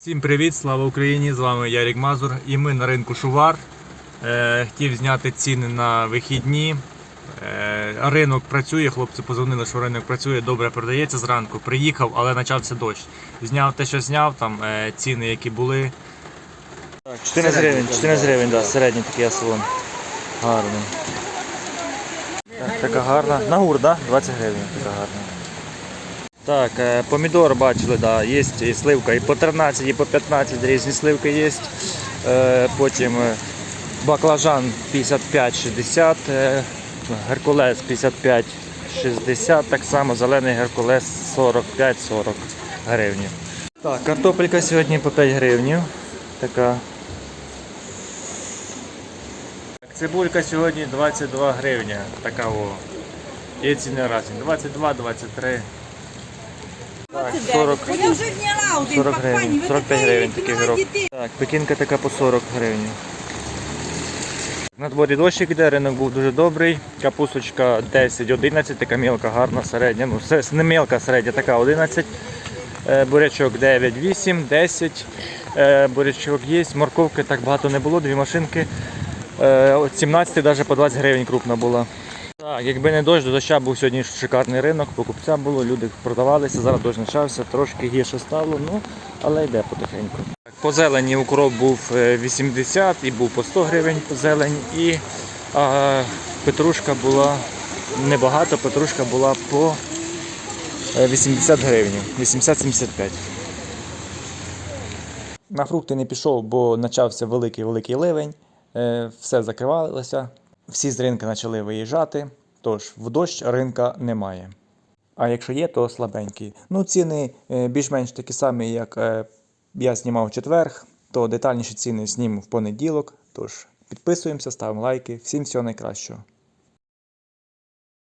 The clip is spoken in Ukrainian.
Всім привіт, слава Україні! З вами Ярік Мазур і ми на ринку Шувар. Е, хотів зняти ціни на вихідні. Е, ринок працює, хлопці позвонили, що ринок працює, добре продається зранку. Приїхав, але почався дощ. Зняв те, що зняв, там е, ціни, які були. 14 гривень, 14 гривень, да, середній такий асалон. Гарний. Так, така гарна. На гур, да? 20 гривень, така гарна. Так, е, помідор бачили, да, є і сливка і по 13, і по 15 різні сливки є. Е, потім е, баклажан 55-60, е, геркулес 55-60, так само зелений геркулес 45-40 гривень. Так, картопелька сьогодні по 5 гривень. Така Цибулька сьогодні 22 гривня. Така о. Є ціни разні. 22, 23. Так, 40, Я вже зняла один 40 гривень, 45 гривень такий дітей. Так, пекінка така по 40 гривень. На дворі дощик іде, ринок був дуже добрий. Капусточка 10-11, така мілка, гарна, середня. Ну, не мілка, середня, така 11. Е, Бурячок 9-8, 10. Е, Бурячок є, морковки так багато не було, дві машинки. Е, от 17 навіть по 20 гривень крупна була. Так, якби не дощ, до доща був сьогодні шикарний ринок, покупця було, люди продавалися, зараз дощ почався, трошки гірше стало, ну, але йде потихеньку. По зелені укроп був е, 80 і був по 100 гривень по зелень, і а, петрушка була небагато, петрушка була по е, 80 гривень, 80-75. На фрукти не пішов, бо почався великий-великий ливень, е, все закривалося, всі з ринка почали виїжджати, тож в дощ ринка немає. А якщо є, то слабенький. Ну, ціни е, більш-менш такі самі, як е, я знімав в четверг, то детальніші ціни зніму в понеділок. Тож підписуємося, ставимо лайки. Всім всього найкращого.